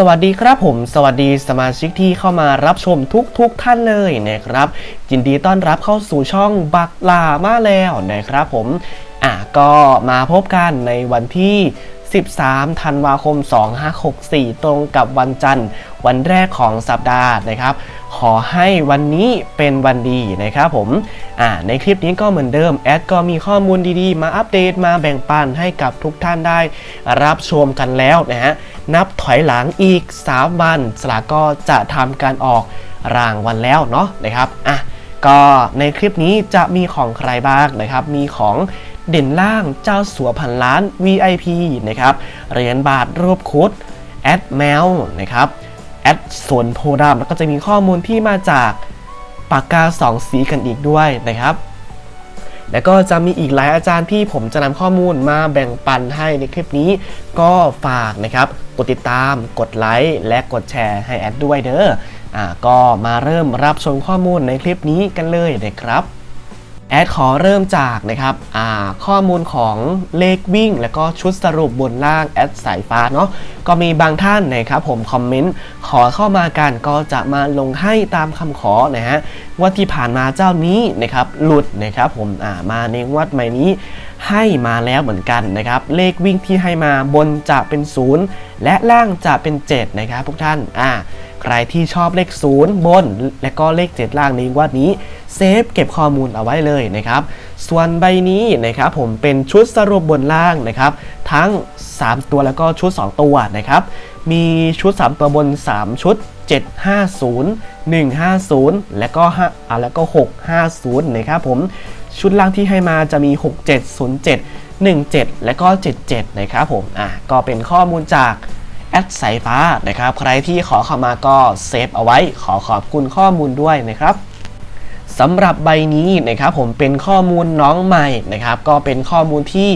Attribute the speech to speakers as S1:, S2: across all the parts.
S1: สวัสดีครับผม สวัสดีสมาชิกที่เข้ามารับชมทุกทุกท่านเลยนะครับยินดีต้อนรับเข้าสู่ช่องบักลามาแล้วนะครับผมอะก็มาพบกันในวันที่ 13 ธันวาคม 2564 ตรงกับวันจันทร์ วันแรกของสัปดาห์นะครับ ขอให้วันนี้เป็นวันดีนะครับผมอ่าในคลิปนี้ก็เหมือนเดิม แอดก็มีข้อมูลดีๆ มาอัปเดตมาแบ่งปันให้กับทุกท่านได้รับชมกันแล้วนะฮะ นับถอยหลังอีก 3 วัน สลากก็จะทำการออกรางวัลแล้วเนาะนะครับอะก็ในคลิปนี้จะมีของใครบ้างนะครับ มีของเด่นล่างเจ้าสัวพันล้าน VIP นะครับเหรียญบาทรูปคุดแอดแมวนะครับแอดสวนโพธิ์ดำแล้วก็จะมีข้อมูลที่มาจากปากกาสองสีกันอีกด้วยนะครับ แล้วก็จะมีอีกหลายอาจารย์ที่ผมจะนำข้อมูลมาแบ่งปันให้ในคลิปนี้ก็ฝากนะครับ กดติดตาม กดไลค์ และกดแชร์ให้แอดด้วยเด้ออ่าก็มาเริ่มรับชมข้อมูลในคลิปนี้กันเลยนะครับ แอดขอเริ่มจากนะครับข้อมูลของเลขวิ่ง แล้วก็ชุดสรุปบนล่างแอดสายฟ้าเนาะก็มีบางท่านนะครับผมคอมเมนต์ขอเข้ามากันก็จะมาลงให้ตามคำขอนะฮะว่าที่ผ่านมาเจ้านี้นะครับหลุดนะครับผมามาในงวดใหม่นี้ให้มาแล้วเหมือนกันนะครับเลขวิ่งที่ให้มาบนจะเป็น 0 และล่างจะเป็น 7 นะครับทุกท่านอ่าใครที่ชอบเลข 0 บน และก็เลข 7 ล่างในงวันนี้เซฟเก็บข้อมูลเอาไว้เลยนะครับ ส่วนใบนี้นะครับผมเป็นชุดสรุปบนล่างนะครับ ทั้ง 3 ตัวแล้วก็ชุด 2 ตัวนะครับ มีชุด 3 ตัวบน 3 ชุด 750 150 แล้วก็5อ่าแล้วก็ 650 นะครับผมชุดล่างที่ให้มาจะมี 6707 17 และก็ 77 นะครับผมอะก็เป็นข้อมูลจาก ดสายฟ้านะครับ ใครที่ขอเข้ามาก็เซฟเอาไว้ ขอขอบคุณข้อมูลด้วยนะครับสำหรับใบนี้นะครับผมเป็นข้อมูลน้องใหม่นะครับ ก็เป็นข้อมูลที่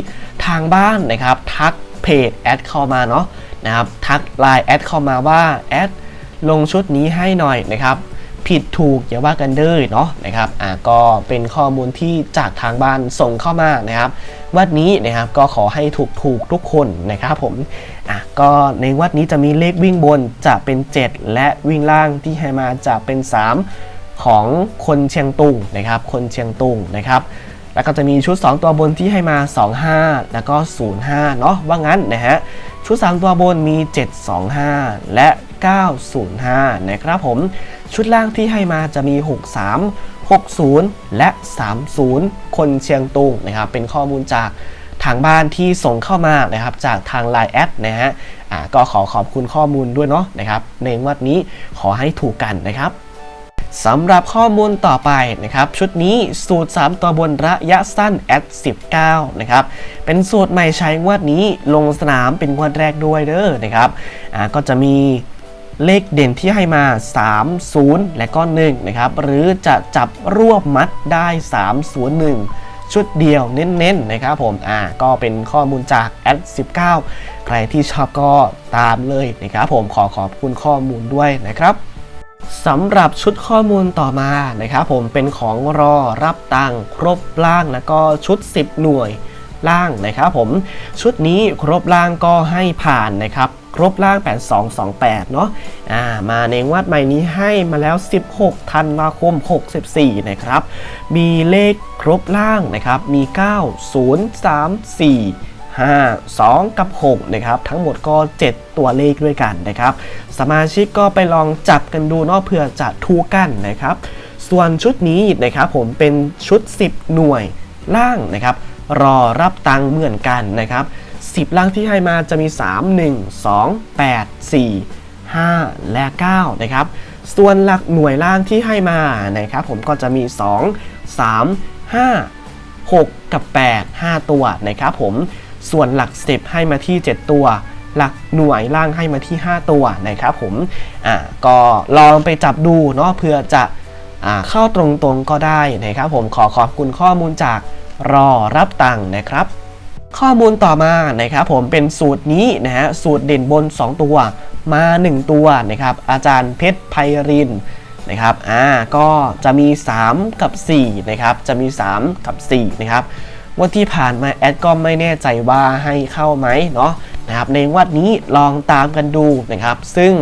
S1: ทางบ้านนะครับ ทักเพจแอดเข้ามาเนาะนะครับ ทักไลน์แอดเข้ามาว่าแอดลงชุดนี้ให้หน่อยนะครับ ผิดถูกอย่าว่ากันเด้อเนาะนะครับอ่าก็เป็นข้อมูลที่จากทางบ้านส่งเข้ามานะครับวัดนี้นะครับก็ขอให้ถูกถูกทุกคนนะครับผมอะก็ในวัดนี้จะมีเลขวิ่งบนจะเป็น 7 และวิ่งล่างที่ให้มาจะเป็น 3 ของคนเชียงตุงนะครับ คนเชียงตุงนะครับแล้วก็จะมีชุด 2 ตัวบนที่ให้มา 25 แล้วก็ 05 เนาะว่างั้นนะฮะชุด 3 ตัวบนมี 725 และ 905 นะครับผม ชุดล่างที่ให้มาจะมี 63 60 และ 30 คนเชียงตุงนะครับ เป็นข้อมูลจากทางบ้านที่ส่งเข้ามานะครับจากทาง Line แอดนะฮะก็ขอขอบคุณข้อมูลด้วยเนาะนะครับในวันนี้ขอให้ถูกกันนะครับสำหรับข้อมูลต่อไปนะครับ ชุดนี้สูตร 3 ตัวบนระยะสั้นแอด19 นะครับ เป็นสูตรใหม่ใช้งวดนี้ลงสนามเป็นงวดแรกด้วยเด้อนะครับก็จะมี เลขเด่นที่ให้มา 3 0 และก็1นะครับหรือจะจับรวบมัดได้ 3 0 1 ชุดเดียวเน้นๆนะครับผมอ่าก็เป็นข้อมูลจากแอด19 ใครที่ชอบก็ตามเลยนะครับผมขอขอบคุณข้อมูลด้วยนะครับสำหรับชุดข้อมูลต่อมานะครับผมเป็นของรอรับตังครบล่างแล้วก็ชุด 10 หน่วย ล่างนะครับผมชุดนี้ครบล่างก็ให้ผ่านนะครับครบล่าง 8228 เนาะอ่ามาในวัดใหม่นี้ให้มาแล้ว 16 ธันวาคม 64 นะครับ มีเลขครบล่างนะครับ มี 9 0 3 4 5 2 กับ 6 นะครับ ทั้งหมดก็ 7 ตัวเลขด้วยกันนะครับ สมาชิกก็ไปลองจับกันดูเนาะเพื่อจะทูกกันนะครับ ส่วนชุดนี้นะครับผมเป็นชุด 10 หน่วยล่างนะครับ รอรับตังค์เหมือนกันนะครับ10ล่างที่ให้มาจะมี 3 1 2 8 4 5 และ 9 นะครับ ส่วนหลักหน่วยล่างที่ให้มานะครับผมก็จะมี 2 3 5 6 กับ 8 5 ตัวนะครับผมส่วนหลัก10ให้มาที่ 7 ตัว หลักหน่วยล่างให้มาที่ 5 ตัวนะครับผมอ่าก็ลองไปจับดูเนาะเพื่อจะอ่าเข้าตรงๆก็ได้นะครับผมขอขอบคุณข้อมูลจาก รอรับตังค์นะครับ ข้อมูลต่อมานะครับผมเป็นสูตรนี้นะฮะสูตรเด่นบน 2 ตัวมา 1 ตัวนะครับอาจารย์เพชรไพรินนะครับอ่าก็จะมี 3 กับ 4 นะครับ จะมี 3 กับ 4 นะครับงวันที่ผ่านมาแอดก็ไม่แน่ใจว่าให้เข้าไหมเนาะนะครับในงวัดนี้ลองตามกันดูนะครับ ซึ่ง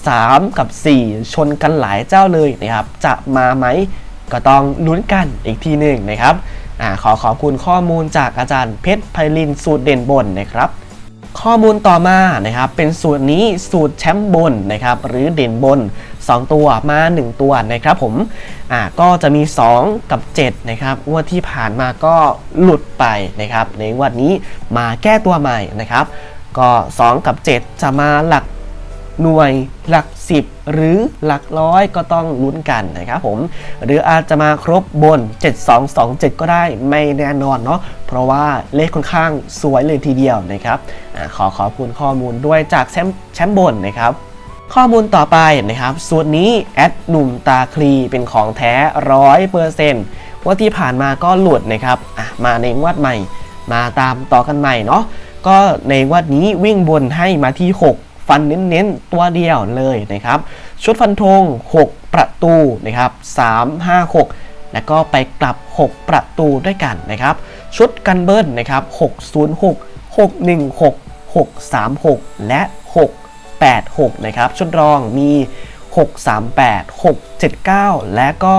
S1: 3 กับ 4 ชนกันหลายเจ้าเลยนะครับ จะมาไหมก็ต้องลุ้นกันอีกทีหนึ่งนะครับ อขอขอบคุณข้อมูลจากอาจารย์เพชรไพลินสูตรเด่นบนนะครับ ข้อมูลต่อมานะครับเป็นสูตรนี้สูตรแชมป์บนนะครับหรือเด่นบน 2 ตัวมา 1 ตัวนะครับผมอ่าก็จะมี 2 กับ 7 นะครับงวดที่ผ่านมาก็หลุดไปนะครับ ในวันนี้มาแก้ตัวใหม่นะครับ ก็ 2 กับ 7 จะมาหลัก หน่วยหลัก 10 หรือหลักร้อยก็ต้องลุ้นกันนะครับผม หรืออาจจะมาครบบน 7227 ก็ได้ไม่แน่นอนเนาะเพราะว่าเลขค่อนข้างสวยเลยทีเดียวนะครับอขอขอบคุณข้อมูลด้วยจากแชมป์แชมป์บนนะครับข้อมูลต่อไปนะครับ สูตรนี้แอดหนุ่มตาคลีเป็นของแท้ร้อยเปอร์เซนต์ว่าที่ผ่านมาก็หลุดนะครับมาในงวดใหม่ มาตามต่อกันใหม่เนาะก็ในงวดนี้วิ่งบนให้มาที่ 6 ฟันเน้นๆ ตัวเดียวเลยนะครับ ชุดฟันธง 6 ประตูนะครับ3 5 6 แล้วก็ไปกลับ 6 ประตูด้วยกันนะครับ ชุดกันเบิ้ลนะครับ606 616 636 และ 686 นะครับ ชุดรองมี 638 679 และก็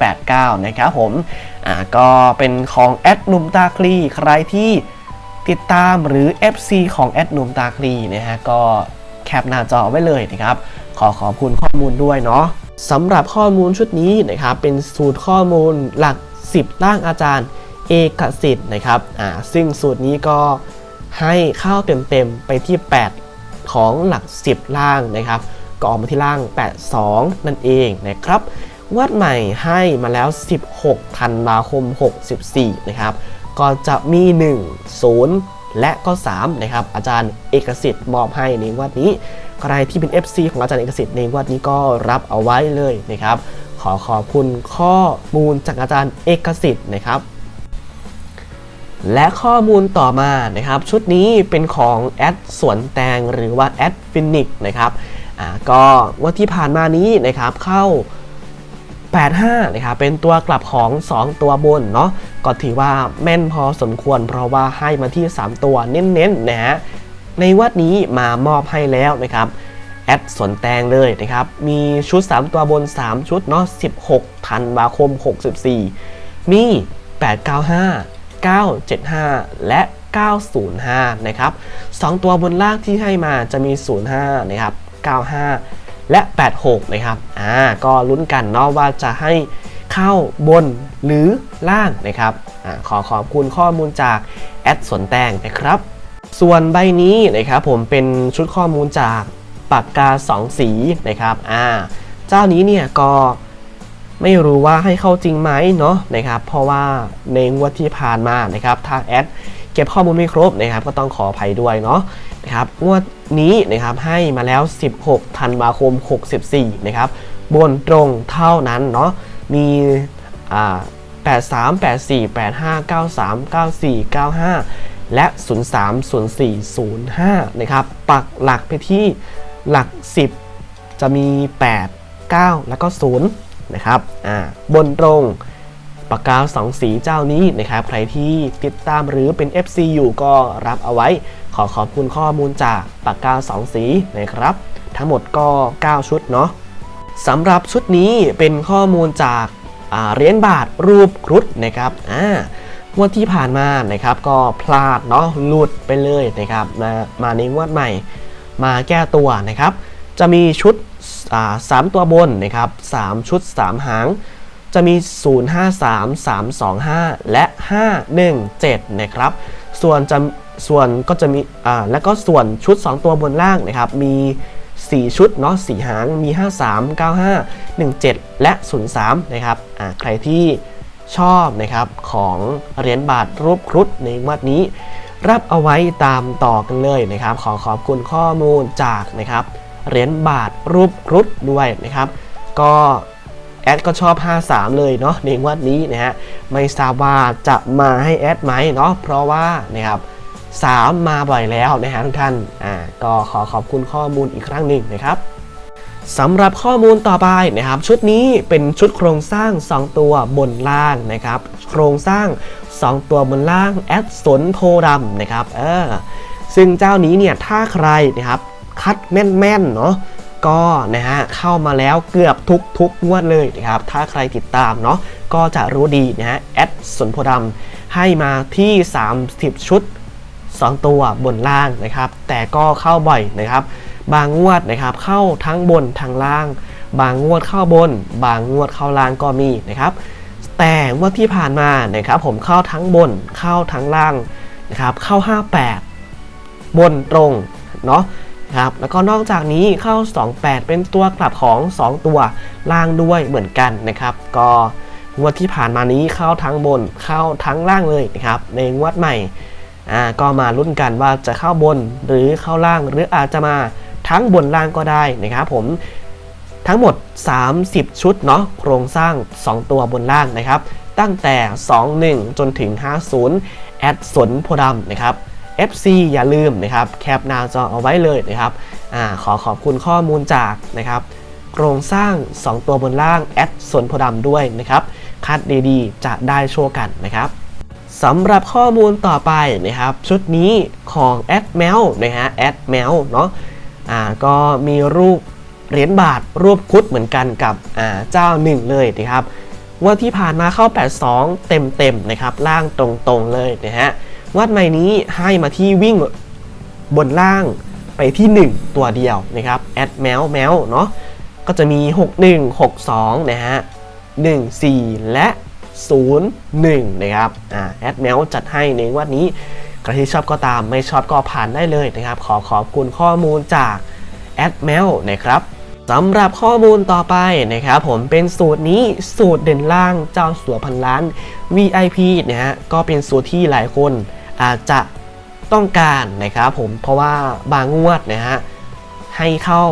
S1: 689 นะครับผม อ่า ก็เป็นของแอดนุมตาคลี ใครที่ติดตามหรือ FC ของแอดนุมตาคลีนะฮะ ก็ แคปหน้าจอไว้เลยนะครับ ขอขอบคุณข้อมูลด้วยเนาะสำหรับข้อมูลชุดนี้นะครับ เป็นสูตรข้อมูลหลัก 10ตั้งอาจารย์เอกสิทธิ์นะครับอ่าซึ่งสูตรนี้ก็ให้เข้าเต็มๆไปที่ 8 ของหลัก 10ล่างนะครับก็ออกมาที่ล่าง 82 นั่นเองนะครับวัดใหม่ให้มาแล้ว 16ธันวาคม 64 นะครับ ก็จะมี 1 0 และก็3นะครับอาจารย์เอกสิทธิ์มอบให้ในวัดนี้ ใครที่เป็น FC ของอาจารย์เอกสิทธิ์ในวัดนี้ก็รับเอาไว้เลยนะครับ ขอขอบคุณข้อมูลจากอาจารย์เอกสิทธิ์นะครับและข้อมูลต่อมานะครับ ชุดนี้เป็นของแอดสวนแตงหรือว่าแอดฟินิกนะครับอ่าก็วันที่ผ่านมานี้นะครับเข้า 85นะครับเป็นตัวกลับของ 2 ตัวบนเนาะก็ถือว่าแม่นพอสมควร เพราะว่าให้มาที่ 3 ตัวเน้นๆนะฮะในวัดนี้มามอบให้แล้วนะครับแอดสวนแตงเลยนะครับ มีชุด 3 ตัวบน 3 ชุดเนาะ16ธันวาคม 64 มี 895 975 และ 905 นะครับ 2 ตัวบนล่างที่ให้มาจะมี 05 นะครับ 95 และ 86 นะครับ อ่า ก็ลุ้นกันเนาะว่าจะให้เข้าบนหรือล่างนะครับอ่าขอขอบคุณข้อมูลจากแอดสวนแตงนะครับ ส่วนใบนี้นะครับผมเป็นชุดข้อมูลจากปากกา 2 สีนะครับ อ่า เจ้านี้เนี่ยก็ไม่รู้ว่าให้เข้าจริงไหมเนาะนะครับ เพราะว่าในงวดที่ผ่านมานะครับทางแอด เก็บข้อมูลไม่ครบนะครับ ก็ต้องขออภัยด้วยเนาะนะครับงวดนี้นะครับให้มาแล้ว 16ธันวาคม 64 นะครับ บนตรงเท่านั้นเนาะมีอ่า83 84 85 93 94 95 และ 03 04 05 นะครับ ปักหลักไปที่หลัก 10 จะมี 8 9 แล้วก็ 0 นะครับ อ่า บนตรง ปากกาสองสีเจ้านี้นะครับใครที่ติดตามหรือเป็น FC อยู่ก็รับเอาไว้ ขอขอบคุณข้อมูลจากปากกาสองสีนะครับ ทั้งหมดก็ 9 ชุดเนาะสำหรับชุดนี้เป็นข้อมูลจากาเหรียญบาทรูปครุฑนะครับอ่างวดที่ผ่านมานะครับก็พลาดเนาะหลุดไปเลยนะครับมามาในงวดใหม่ มาแก้ตัวนะครับ จะมีชุดสามตัวบนนะครับ3ชุด 3 หาง จะมี 053 325 และ 517 นะครับ ส่วนจะส่วนก็จะมีอ่าแล้วก็ส่วนชุด 2 ตัวบนล่างนะครับ มี 4 ชุดเนาะ4หาง มี 53 95 17 และ 03 นะครับอ่าใครที่ชอบนะครับของเหรียญบาทรูปครุฑในวัดนี้ รับเอาไว้ตามต่อกันเลยนะครับ ขอขอบคุณข้อมูลจากนะครับเหรียญบาทรูปครุฑด้วยนะครับ ก็ แอดก็ชอบ 53 เลยเนาะในวันนี้นะฮะไม่ทราบว่าจะมาให้แอดไหมเนาะเพราะว่านะครับ3มาบ่อยแล้วนะฮะทุกท่านอ่าก็ขอขอบคุณข้อมูลอีกครั้งหนึ่งนะครับสำหรับข้อมูลต่อไปนะครับ ชุดนี้เป็นชุดโครงสร้าง 2 ตัวบนล่างนะครับ โครงสร้าง 2 ตัวบนล่างแอดสนโพดำนะครับเออซึ่งเจ้านี้เนี่ยถ้าใครนะครับคัดแม่นๆเนาะ ก็นะฮะเข้ามาแล้วเกือบทุกทุกงวดเลยนะครับถ้าใครติดตามเนาะก็จะรู้ดีนะฮะแอดสนโพดำให้มาที่ 30 ชุด 2 ตัวบนล่างนะครับ แต่ก็เข้าบ่อยนะครับ บางงวดนะครับเข้าทั้งบนทั้งล่าง บางงวดเข้าบน บางงวดเข้าล่างก็มีนะครับแต่งวดที่ผ่านมานะครับผมเข้าทั้งบนเข้าทั้งล่างนะครับเข้า 58 บนตรงเนาะ ครับแล้วก็นอกจากนี้เข้า 28 เป็นตัวกลับของ 2 ตัวล่างด้วยเหมือนกันนะครับ ก็งวดที่ผ่านมานี้เข้าทั้งบนเข้าทั้งล่างเลยนะครับในงวดใหม่อ่าก็มาลุ้นกันว่าจะเข้าบนหรือเข้าล่างหรืออาจจะมาทั้งบนล่างก็ได้นะครับผมทั้งหมด 30 ชุดเนาะโครงสร้าง 2 ตัวบนล่างนะครับ ตั้งแต่ 21 จนถึง 50 แอดสนโพดำนะครับ FC อย่าลืมนะครับแคปหน้าจอเอาไว้เลยนะครับอขอขอบคุณข้อมูลจากนะครับโครงสร้าง 2 ตัวบนล่างแอดสนโพดำด้วยนะครับคัดดีๆ จะได้โชว์กันนะครับสำหรับข้อมูลต่อไปนะครับ ชุดนี้ของแอดแมวนะฮะแอดแมวเนาะอ่าก็มีรูปเหรียญบาทรูปคุดเหมือนกันกับอ่าเจ้าหนึ่งเลยนะครับวันที่ผ่านมาเข้า 82 เต็มๆนะครับล่างตรงๆเลยนะฮะ วัดใหม่นี้ให้มาที่วิ่งบนล่างไปที่ 1 ตัวเดียวนะครับแอดแมวแมวเนาะก็จะมี 61 62 นะฮะ 1 4 และ 0 1 นะครับอ่าแอดแมวจัดให้ในวันนี้ใครที่ชอบก็ตามไม่ชอบก็ผ่านได้เลยนะครับ ขอขอบคุณข้อมูลจากแอดแมวนะครับสำหรับข้อมูลต่อไปนะครับ ผมเป็นสูตรนี้สูตรเด่นล่างเจ้าสัวพันล้าน VIP นะฮะก็เป็นสูตรที่หลายคน อาจจะต้องการนะครับผมเพราะว่าบางงวดนะฮะให้เข้า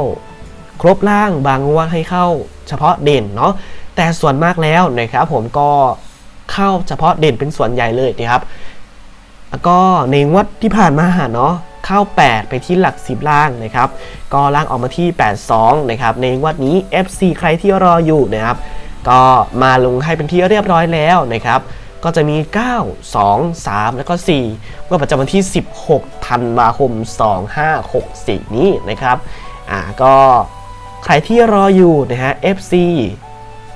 S1: ครบล่างบางงวดให้เข้าเฉพาะเด่นเนาะแต่ส่วนมากแล้วนะครับผมก็เข้าเฉพาะเด่นเป็นส่วนใหญ่เลยนะครับ แล้วก็ในงวดที่ผ่านมาเนาะเข้า 8 ไปที่หลัก 10 ล่างนะครับ ก็ล่างออกมาที่ 82 นะครับ ในงวดนี้ FC ใครที่รออยู่นะครับ ก็มาลงให้เป็นที่เรียบร้อยแล้วนะครับ ก็จะมี 9 2 3 แล้วก็4งวดประจำวันที่ 16 ธันวาคม 2564 นี้นะครับ อ่าก็ใครที่รออยู่นะฮะ FC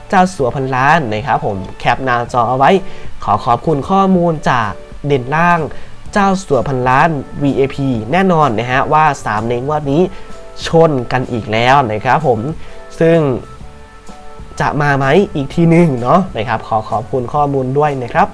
S1: เจ้าสัวพันล้านนะครับผมแคปหน้าจอเอาไว้ ขอขอบคุณข้อมูลจากเด่นล่าง เจ้าสัวพันล้าน VAP แน่นอนนะฮะว่า 3 ในงวดนี้ชนกันอีกแล้วนะครับผมซึ่ง จะมาไหมอีกทีหนึ่งเนาะนะครับขอขอบคุณข้อมูลด้วยนะครับ